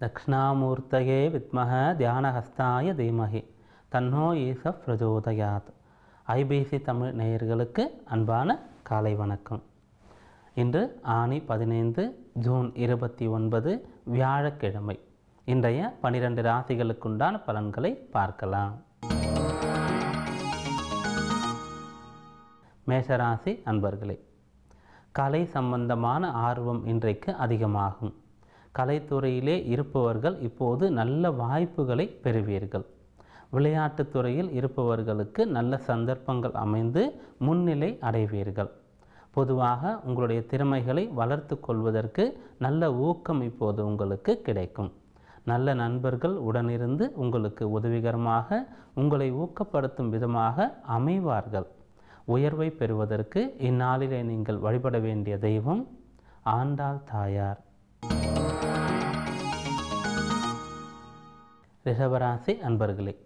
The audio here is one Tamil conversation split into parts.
දක්ෂනාමූර්තයේ විත්මහ ධ්‍යාන හස්ථාය දීමහි. තන්හෝ ඒස ප්‍රජෝදයාත්. ஐபிசி தமிழ் நேயர்களுக்கு அன்பான காலை வணக்கம். இன்று ஆணி பதினைந்து ஜூன் இருபத்தி ஒன்பது வியாழக்கிழமை. இன்றைய பனிரெண்டு ராசிகளுக்குண்டான பலன்களை பார்க்கலாம். மேஷராசி அன்பர்களே கலை சம்பந்தமான ஆர்வம் இன்றைக்கு அதிகமாகும். கலைத்துறையிலே இருப்பவர்கள் இப்போது நல்ல வாய்ப்புகளை பெறுவீர்கள். விளையாட்டுத் துறையில் இருப்பவர்களுக்கு நல்ல சந்தர்ப்பங்கள் அமைந்து முன்னிலை அடைவீர்கள். பொதுவாக உங்களுடைய திறமைகளை வளர்த்து கொள்வதற்கு நல்ல ஊக்கம் இப்போது உங்களுக்கு கிடைக்கும். நல்ல நண்பர்கள் உடனிருந்து உங்களுக்கு உதவிகரமாக உங்களை ஊக்கப்படுத்தும் விதமாக அமைவார்கள். உயர்வை பெறுவதற்கு இந்நாளிலே நீங்கள் வழிபட வேண்டிய தெய்வம் ஆண்டாள் தாயார். ரிஷபராசி அன்பர்களே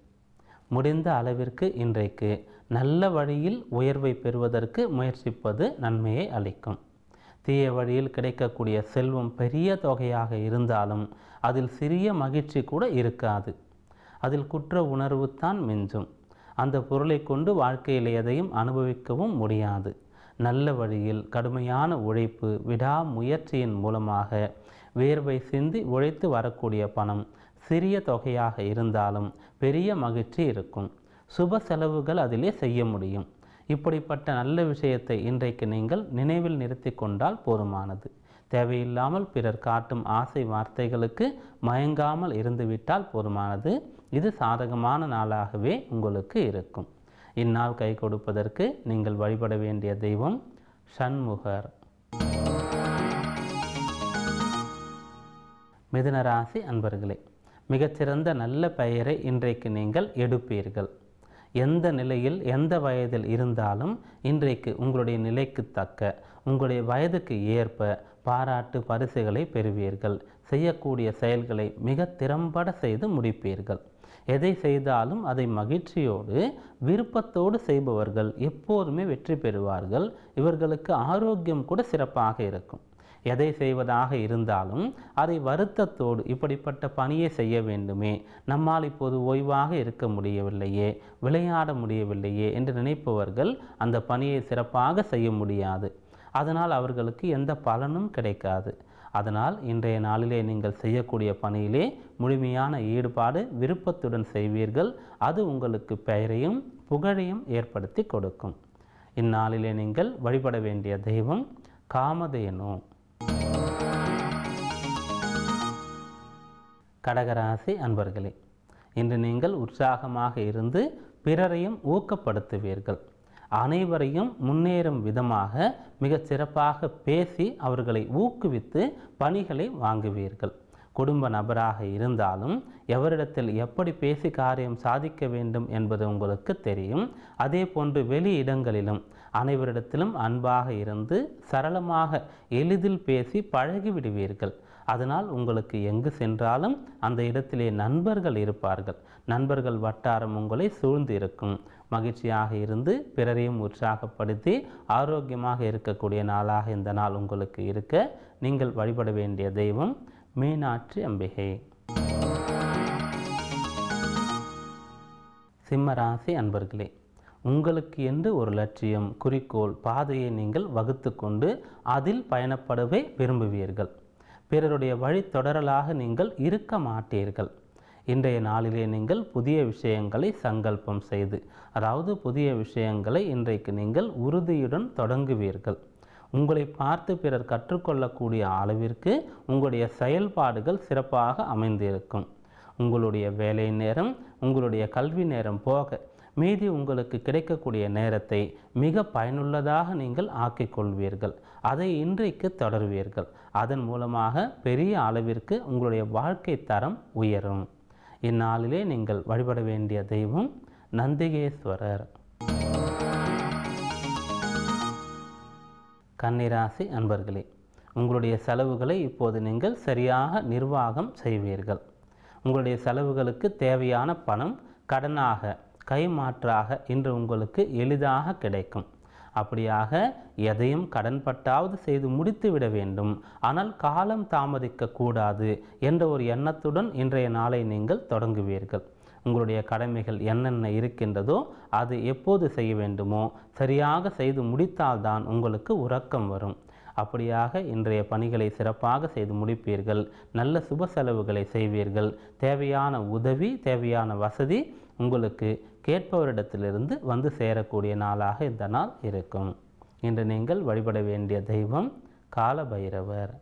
முடிந்த அளவிற்கு இன்றைக்கு நல்ல வழியில் உயர்வை பெறுவதற்கு முயற்சிப்பது நன்மையை அளிக்கும். தீய வழியில் கிடைக்கக்கூடிய செல்வம் பெரிய தொகையாக இருந்தாலும் அதில் சிறிய மகிழ்ச்சி கூட இருக்காது. அதில் குற்ற உணர்வு தான் மிஞ்சும். அந்த பொருளை கொண்டு வாழ்க்கையில் எதையும் அனுபவிக்கவும் முடியாது. நல்ல வழியில் கடுமையான உழைப்பு விடாமுயற்சியின் மூலமாக வேர்வை சிந்தி உழைத்து வரக்கூடிய பணம் சிறிய தொகையாக இருந்தாலும் பெரிய மகிழ்ச்சி இருக்கும். சுப செலவுகள் அதிலே செய்ய முடியும். இப்படிப்பட்ட நல்ல விஷயத்தை இன்றைக்கு நீங்கள் நினைவில் நிறுத்தி கொண்டால் போதுமானது. தேவையில்லாமல் பிறர் காட்டும் ஆசை வார்த்தைகளுக்கு மயங்காமல் இருந்துவிட்டால் போதுமானது. இது சாதகமான நாளாகவே உங்களுக்கு இருக்கும். இந்நாள் கை கொடுப்பதற்கு நீங்கள் வழிபட வேண்டிய தெய்வம் ஷண்முகர் மிதுனராசி அன்பர்களே மிகச்சிறந்த நல்ல பெயரை இன்றைக்கு நீங்கள் எடுப்பீர்கள். எந்த நிலையில் எந்த வயதில் இருந்தாலும் இன்றைக்கு உங்களுடைய நிலைக்கு தக்க உங்களுடைய வயதுக்கு ஏற்ப பாராட்டு பரிசுகளை பெறுவீர்கள். செய்யக்கூடிய செயல்களை மிக திறம்பட செய்து முடிப்பீர்கள். எதை செய்தாலும் அதை மகிழ்ச்சியோடு விருப்பத்தோடு செய்பவர்கள் எப்போதுமே வெற்றி பெறுவார்கள். இவர்களுக்கு ஆரோக்கியம் கூட சிறப்பாக இருக்கும். எதை செய்வதாக இருந்தாலும் அதை வருத்தத்தோடு இப்படிப்பட்ட பணியை செய்ய வேண்டுமே. நம்மால் இப்போது ஓய்வாக இருக்க முடியவில்லையே விளையாட முடியவில்லையே என்று நினைப்பவர்கள் அந்த பணியை சிறப்பாக செய்ய முடியாது. அதனால் அவர்களுக்கு எந்த பலனும் கிடைக்காது. அதனால் இன்றைய நாளிலே நீங்கள் செய்யக்கூடிய பணியிலே முழுமையான ஈடுபாடு விருப்பத்துடன் செய்வீர்கள். அது உங்களுக்கு பெயரையும் புகழையும் ஏற்படுத்தி கொடுக்கும். இந்நாளிலே நீங்கள் வழிபட வேண்டிய தெய்வம் காமதேனு. கடகராசி அன்பர்களே இன்று நீங்கள் உற்சாகமாக இருந்து பிறரையும் ஊக்கப்படுத்துவீர்கள். அனைவரையும் முன்னேறும் விதமாக மிகச் சிறப்பாக பேசி அவர்களை ஊக்குவித்து பணிகளை வாங்குவீர்கள். குடும்ப நபராக இருந்தாலும் எவரிடத்தில் எப்படி பேசி காரியம் சாதிக்க வேண்டும் என்பது உங்களுக்கு தெரியும். அதே போன்று வெளி இடங்களிலும் அனைவரிடத்திலும் அன்பாக இருந்து சரளமாக எளிதில் பேசி பழகிவிடுவீர்கள். அதனால் உங்களுக்கு எங்கு சென்றாலும் அந்த இடத்திலே நண்பர்கள் இருப்பார்கள். நண்பர்கள் வட்டாரம் உங்களை சூழ்ந்து இருக்கும் மகிழ்ச்சியாக இருந்து பிறரையும் உற்சாகப்படுத்தி ஆரோக்கியமாக இருக்கக்கூடிய நாளாக இந்த நாள் உங்களுக்கு இருக்க நீங்கள் வழிபட வேண்டிய தெய்வம் மீனாட்சி அம்பிகை. சிம்மராசி அன்பர்களே உங்களுக்கு என்று ஒரு லட்சியம் குறிக்கோள் பாதையை நீங்கள் வகுத்து கொண்டு அதில் பயணப்படவே விரும்புவீர்கள். பிறருடைய வழி தொடரலாக நீங்கள் இருக்க மாட்டீர்கள். இன்றைய நாளிலே நீங்கள் புதிய விஷயங்களை சங்கல்பம் செய்து அதாவது புதிய விஷயங்களை இன்றைக்கு நீங்கள் உறுதியுடன் தொடங்குவீர்கள். உங்களை பார்த்து பிறர் கற்றுக்கொள்ளக்கூடிய அளவிற்கு உங்களுடைய செயல்பாடுகள் சிறப்பாக அமைந்திருக்கும். உங்களுடைய வேலை நேரம் உங்களுடைய கல்வி நேரம் போக மீதி உங்களுக்கு கிடைக்கக்கூடிய நேரத்தை மிக பயனுள்ளதாக நீங்கள் ஆக்கிக் கொள்வீர்கள். அதை இன்றைக்கு தொடர்வீர்கள். அதன் மூலமாக பெரிய அளவிற்கு உங்களுடைய வாழ்க்கை தரம் உயரும். இந்நாளிலே நீங்கள் வழிபட வேண்டிய தெய்வம் நந்திகேஸ்வரர். கன்னிராசி அன்பர்களே உங்களுடைய செலவுகளை இப்போது நீங்கள் சரியாக நிர்வாகம் செய்வீர்கள். உங்களுடைய செலவுகளுக்கு தேவையான பணம் கடனாக கைமாற்றாக இன்று உங்களுக்கு எளிதாக கிடைக்கும். அப்படியாக எதையும் கடன்பட்டாவது செய்து முடித்து விட வேண்டும். ஆனால் காலம் தாமதிக்க கூடாது என்ற ஒரு எண்ணத்துடன் இன்றைய நாளை நீங்கள் தொடங்குவீர்கள். உங்களுடைய கடமைகள் என்னென்ன இருக்கின்றதோ அது எப்போது செய்ய வேண்டுமோ சரியாக செய்து முடித்தால்தான் உங்களுக்கு உறக்கம் வரும். அப்படியாக இன்றைய பணிகளை சிறப்பாக செய்து முடிப்பீர்கள். நல்ல சுப செலவுகளை செய்வீர்கள். தேவையான உதவி தேவையான வசதி உங்களுக்கு கேட்பவரிடத்திலிருந்து வந்து சேரக்கூடிய நாளாக இந்த நாள் இருக்கும். இன்று நீங்கள் வழிபட வேண்டிய தெய்வம் காலபைரவர்.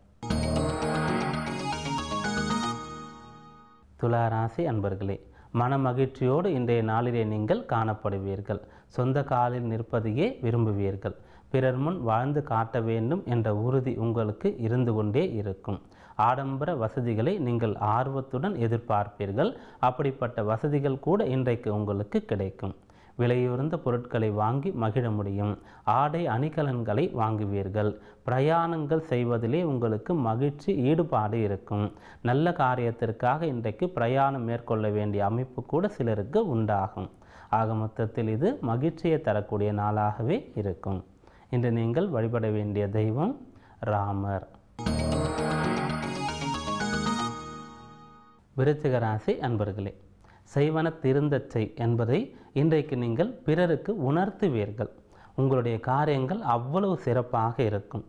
துளாராசி அன்பர்களே மன மகிழ்ச்சியோடு இன்றைய நாளிலே நீங்கள் காணப்படுவீர்கள். சொந்த காலில் நிற்பதையே விரும்புவீர்கள். பிறர் முன் வாழ்ந்து காட்ட வேண்டும் என்ற உறுதி உங்களுக்கு இருந்து கொண்டே இருக்கும். ஆடம்பர வசதிகளை நீங்கள் ஆர்வத்துடன் எதிர்பார்ப்பீர்கள். அப்படிப்பட்ட வசதிகள் கூட இன்றைக்கு உங்களுக்கு கிடைக்கும். விலையுறந்த பொருட்களை வாங்கி மகிழ முடியும். ஆடை அணிகலன்களை வாங்குவீர்கள். பிரயாணங்கள் செய்வதிலே உங்களுக்கு மகிழ்ச்சி ஈடுபாடு இருக்கும். நல்ல காரியத்திற்காக இன்றைக்கு பிரயாணம் மேற்கொள்ள வேண்டிய அமைப்பு கூட சிலருக்கு உண்டாகும். ஆக மொத்தத்தில் இது மகிழ்ச்சியை தரக்கூடிய நாளாகவே இருக்கும். இன்று நீங்கள் வழிபட வேண்டிய தெய்வம் ராமர். விருச்சிக ராசி அன்பர்களே செய்வன திருந்தச் செய் என்பதை இன்றைக்கு நீங்கள் பிறருக்கு உணர்த்துவீர்கள். உங்களுடைய காரியங்கள் அவ்வளவு சிறப்பாக இருக்கும்.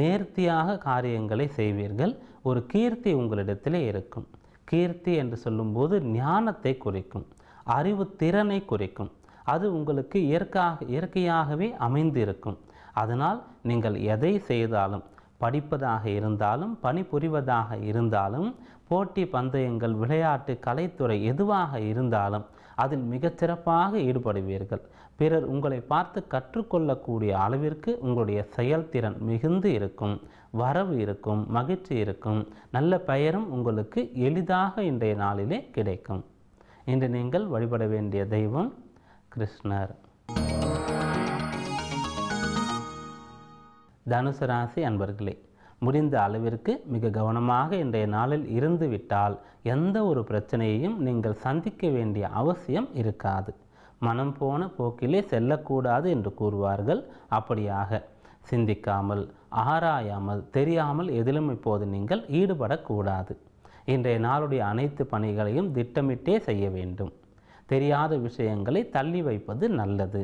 நேர்த்தியாக காரியங்களை செய்வீர்கள். ஒரு கீர்த்தி உங்களிடத்திலே இருக்கும். கீர்த்தி என்று சொல்லும்போது ஞானத்தை குறிக்கும். அறிவு திறனை குறிக்கும். அது உங்களுக்கு இயற்கையாக இயற்கையாகவே அமைந்திருக்கும். அதனால் நீங்கள் எதை செய்தாலும் படிப்பதாக இருந்தாலும் பணிபுரிவதாக இருந்தாலும் போட்டி பந்தயங்கள் விளையாட்டு கலைத்துறை எதுவாக இருந்தாலும் அதில் மிகச்சிறப்பாக ஈடுபடுவீர்கள். பிறர் உங்களை பார்த்து கற்றுக்கொள்ளக்கூடிய அளவிற்கு உங்களுடைய செயல்திறன் மிகுந்து இருக்கும் வரவு இருக்கும் மகிழ்ச்சி இருக்கும் நல்ல பெயரும் உங்களுக்கு எளிதாக இன்றைய நாளிலே கிடைக்கும். இன்று நீங்கள் வழிபட வேண்டிய தெய்வம் கிருஷ்ணர். தனுசு ராசி அன்பர்களே முடிந்த அளவிற்கு மிக கவனமாக இன்றைய நாளில் இருந்து விட்டால் எந்த ஒரு பிரச்சனையையும் நீங்கள் சந்திக்க வேண்டிய அவசியம் இருக்காது. மனம் போன போக்கிலே செல்லக்கூடாது என்று கூறுவார்கள். அப்படியாக சிந்திக்காமல் ஆராயாமல் தெரியாமல் எதிலும் இப்போது நீங்கள் ஈடுபடக்கூடாது. இன்றைய நாளுடைய அனைத்து பணிகளையும் திட்டமிட்டே செய்ய வேண்டும். தெரியாத விஷயங்களை தள்ளி வைப்பது நல்லது.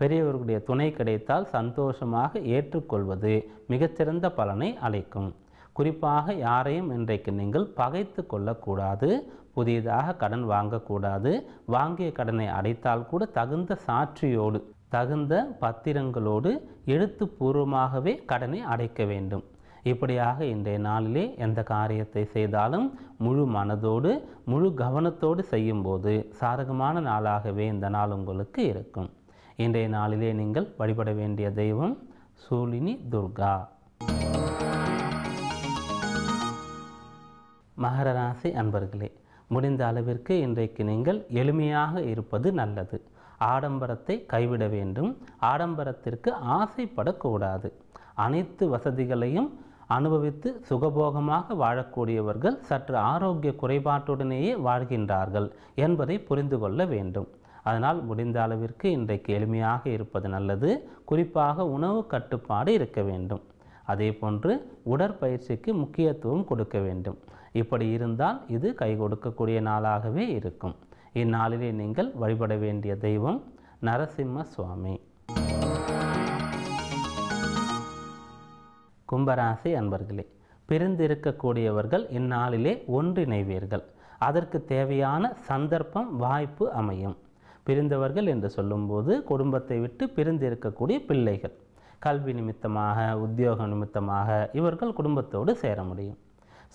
பெரியவர்களுடைய துணை கிடைத்தால் சந்தோஷமாக ஏற்றுக்கொள்வது மிகச்சிறந்த பலனை அளிக்கும். குறிப்பாக யாரையும் இன்றைக்கு நீங்கள் பகைத்து கொள்ளக்கூடாது புதியதாக கடன் வாங்கக்கூடாது வாங்கிய கடனை அடைத்தால் கூட தகுந்த சாட்சியோடு தகுந்த பத்திரங்களோடு எழுத்துப்பூர்வமாகவே கடனை அடைக்க வேண்டும். இப்படியாக இன்றைய நாளிலே எந்த காரியத்தை செய்தாலும் முழு மனதோடு முழு கவனத்தோடு செய்யும்போது சாதகமான நாளாகவே இந்த நாள் உங்களுக்கு இருக்கும். இன்றைய நாளிலே நீங்கள் வழிபட வேண்டிய தெய்வம் சூலினி துர்கா. மகர ராசி அன்பர்களே முடிந்த அளவிற்கு இன்றைக்கு நீங்கள் எளிமையாக இருப்பது நல்லது. ஆடம்பரத்தை கைவிட வேண்டும். ஆடம்பரத்திற்கு ஆசைப்படக்கூடாது. அனைத்து வசதிகளையும் அனுபவித்து சுகபோகமாக வாழக்கூடியவர்கள் சற்று ஆரோக்கிய குறைபாட்டுடனேயே வாழ்கின்றார்கள் என்பதை புரிந்து கொள்ள வேண்டும். அதனால் முடிந்த அளவிற்கு இன்றைக்கு எளிமையாக இருப்பது நல்லது. குறிப்பாக உணவு கட்டுப்பாடு இருக்க வேண்டும். அதே போன்று உடற்பயிற்சிக்கு முக்கியத்துவம் கொடுக்க வேண்டும். இப்படி இருந்தால் இது கை கொடுக்கக்கூடிய நாளாகவே இருக்கும். இந்நாளிலே நீங்கள் வழிபட வேண்டிய தெய்வம் நரசிம்ம சுவாமி. கும்பராசி அன்பர்களே பிரிந்திருக்கக்கூடியவர்கள் இந்நாளிலே ஒன்றிணைவீர்கள். அதற்கு தேவையான சந்தர்ப்பம் வாய்ப்பு அமையும். பிரிந்தவர்கள் என்று சொல்லும்போது குடும்பத்தை விட்டு பிரிந்திருக்கக்கூடிய பிள்ளைகள். கல்வி நிமித்தமாக உத்தியோக நிமித்தமாக இவர்கள் குடும்பத்தோடு சேர முடியும்.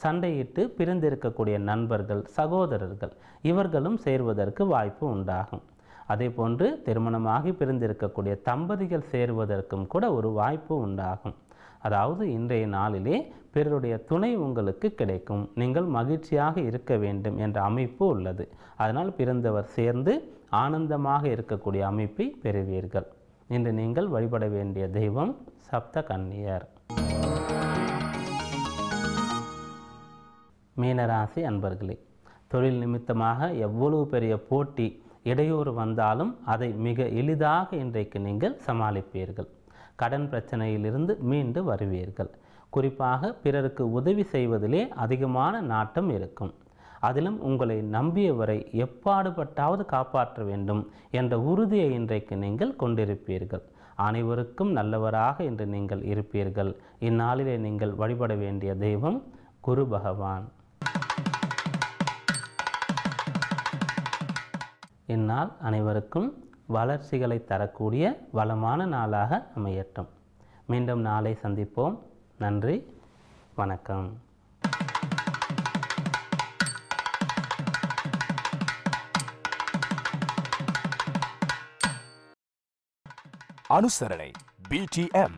சண்டையிட்டு பிரிந்திருக்கக்கூடிய நண்பர்கள் சகோதரர்கள் இவர்களும் சேர்வதற்கு வாய்ப்பு உண்டாகும். அதே போன்று திருமணமாகி பிரிந்திருக்கக்கூடிய தம்பதிகள் சேருவதற்கும் கூட ஒரு வாய்ப்பு உண்டாகும். அதாவது இன்றைய நாளிலே பிறருடைய துணை உங்களுக்கு கிடைக்கும். நீங்கள் மகிழ்ச்சியாக இருக்க வேண்டும் என்ற அமைப்பு உள்ளது. அதனால் பிறந்தவர் சேர்ந்து ஆனந்தமாக இருக்கக்கூடிய அமைப்பை பெறுவீர்கள். இன்று நீங்கள் வழிபட வேண்டிய தெய்வம் சப்த கன்னியர் மீனராசி அன்பர்களே தொழில் நிமித்தமாக எவ்வளவு பெரிய போட்டி இடையூறு வந்தாலும் அதை மிக எளிதாக இன்றைக்கு நீங்கள் சமாளிப்பீர்கள். கடன் பிரச்சனையிலிருந்து மீண்டு வருவீர்கள். குறிப்பாக பிறருக்கு உதவி செய்வதிலே அதிகமான நாட்டம் இருக்கும். அதிலும் உங்களை நம்பியவரை எப்பாடுபட்டாவது காப்பாற்ற வேண்டும் என்ற உறுதியை இன்றைக்கு நீங்கள் கொண்டிருப்பீர்கள். அனைவருக்கும் நல்லவராக இன்று நீங்கள் இருப்பீர்கள். இந்நாளிலே நீங்கள் வழிபட வேண்டிய தெய்வம் குரு பகவான். இந்நாள் அனைவருக்கும் வளர்ச்சிகளை தரக்கூடிய வளமான நாளாக அமையட்டும். மீண்டும் நாளை சந்திப்போம். நன்றி. வணக்கம். අනුසරණයි BTM